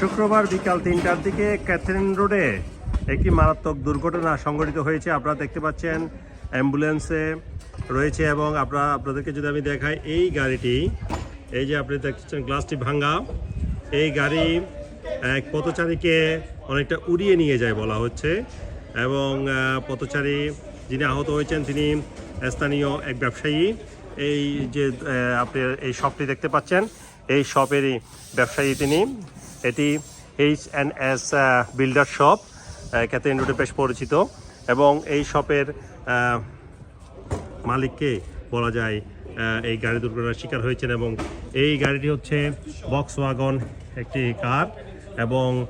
শুক্রবার বিকাল তিনটার দিকে ক্যাথরিন রোডে একটি মারাত্মক দুর্ঘটনা সংঘটিত হয়েছে। আপনারা দেখতে পাচ্ছেন, অ্যাম্বুলেন্সে রয়েছে এবং আপনারা, আপনাদেরকে যদি আমি দেখাই, এই গাড়িটি, এই যে আপনি দেখছেন গ্লাসটি ভাঙ্গা এই গাড়ি এক পথচারীকে অনেকটা উড়িয়ে নিয়ে যায় বলা হচ্ছে এবং পথচারী যিনি আহত হয়েছেন, তিনি স্থানীয় এক ব্যবসায়ী। এই যে আপনি এই শপটি দেখতে পাচ্ছেন, এই শপেরই ব্যবসায়ী তিনি। এটি H N S builder shop Catherine রোডে বেশ পরিচিত। এবং এই শপের মালিককে বলা যায় এই গাড়ি দুর্ঘটনার শিকার হয়েছেন এবং এই গাড়িটি হচ্ছে বক্স ওয়াগন একটি কার এবং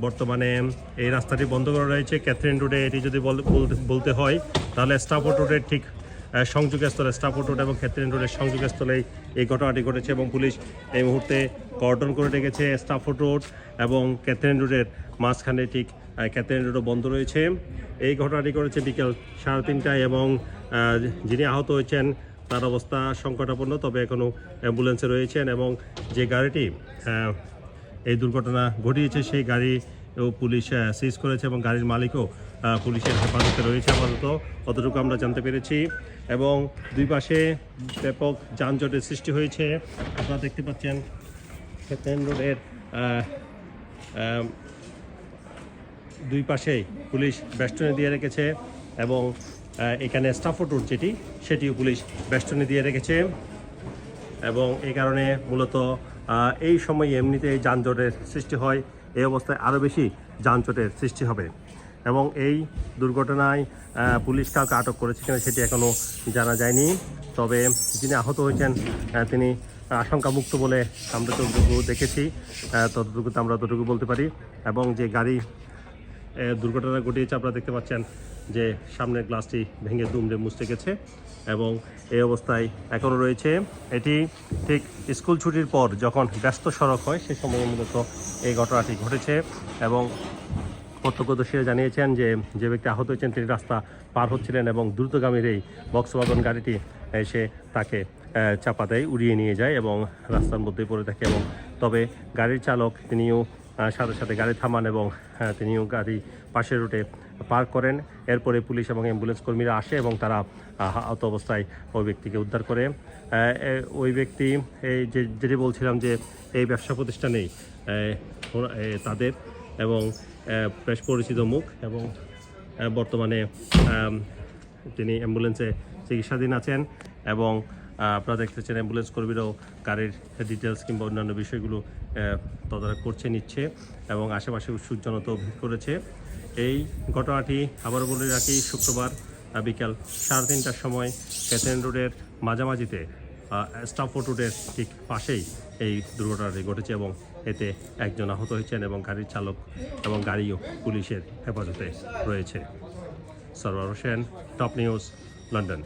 বর্তমানে এই রাস্তাটি বন্ধ করা রয়েছে। ক্যাথরিন রোডে এটি যদি বল- বলতে- হয়, তাহলে স্টাফোর্ড রোডের ঠিক সংযোগস্থলে স্টাফোর্ড রোড এবং ক্যাথরিন রোডের সংযোগস্থলেই এই ঘটনাটি ঘটেছে এবং পুলিশ এই মুহূর্তে কর্ডন করে রেখেছে স্টাফোর্ড রোড এবং ক্যাথরিন রোডের মাঝখানে ঠিক ক্যাথরিন রোডও বন্ধ রয়েছে। এই ঘটনাটি করেছে বিকেল সাড়ে তিনটায় এবং যিনি আহত হয়েছেন তার অবস্থা সংকটাপন্ন, তবে এখনও অ্যাম্বুলেন্সে রয়েছেন এবং যে গাড়িটি এই দুর্ঘটনা ঘটিয়েছে সেই গাড়ি পুলিশ সিজ করেছে এবং গাড়ির মালিকও পুলিশের হেফাজতে রয়েছে আপাতত। অতটুকু আমরা জানতে পেরেছি। এবং দুই পাশে ব্যাপক যানজটের সৃষ্টি হয়েছে। আপনারা দেখতে পাচ্ছেন খেতেন রোডের দুই পাশেই পুলিশ বেষ্টনী দিয়ে রেখেছে এবং এখানে স্টাফোর্ড রোড যেটি, সেটিও পুলিশ বেষ্টনী দিয়ে রেখেছে। এবং এই কারণে মূলত এই সময় এই যানজটের সৃষ্টি হয়, এই অবস্থায় আরও বেশি যানজটের সৃষ্টি হবে। এবং এই দুর্ঘটনায় পুলিশ কাউকে আটক করেছে কিনা সেটি এখনও জানা যায়নি। তবে যিনি আহত হয়েছেন তিনি আশঙ্কামুক্ত বলে আমরা যতটুকু দেখেছি ততটুকু আমরা ততটুকু বলতে পারি। এবং যে গাড়ি দুর্ঘটনা ঘটিয়েছে, আপনারা দেখতে পাচ্ছেন যে সামনের গ্লাসটি ভেঙে দুমড়ে মুচড়ে গেছে এবং এই অবস্থায় এখনও রয়েছে। এটি ঠিক স্কুল ছুটির পর যখন ব্যস্ত সড়ক হয়, সে সময় মূলত এই ঘটনাটি ঘটেছে এবং প্রত্যক্ষদর্শীরা জানিয়েছেন যে যে ব্যক্তি আহত হয়েছেন, তিনি রাস্তা পার হচ্ছিলেন এবং দ্রুতগামীর এই বক্সওয়াগন গাড়িটি এসে তাকে চাপা দেয়, উড়িয়ে নিয়ে যায় এবং রাস্তার মধ্যে পড়ে থাকে এবং তবে গাড়ির চালক তিনিও সাথে সাথে গাড়ি থামান এবং তিনিও গাড়ি পাশের রুটে পার্ক করেন। এরপরে পুলিশ এবং অ্যাম্বুলেন্স কর্মীরা আসে এবং তারা আহত অবস্থায় ওই ব্যক্তিকে উদ্ধার করে। ওই ব্যক্তি, এই যে, যেটি বলছিলাম যে এই ব্যবসা প্রতিষ্ঠানেই তাদের এবং বেশ পরিচিত মুখ এবং বর্তমানে তিনি অ্যাম্বুলেন্সে চিকিৎসাধীন আছেন এবং আপনারা দেখতেছেন অ্যাম্বুলেন্স কর্মীরাও গাড়ির ডিটেলস কিংবা অন্যান্য বিষয়গুলো তদারক করছে, নিচ্ছে এবং আশেপাশে উৎসুকজনতাও ভিড় করেছে। এই ঘটনাটি আবার বলে রাখি, শুক্রবার বিকাল সাড়ে তিনটার সময় ক্যাথেন রোডের মাঝামাঝিতে স্টাফোর্ড রোডের ঠিক পাশেই এই দুর্ঘটনাটি ঘটেছে এবং এতে একজন আহত হয়েছেন এবং গাড়ির চালক এবং গাড়িও পুলিশের হেফাজতে রয়েছে। Sarwar Hossain top news London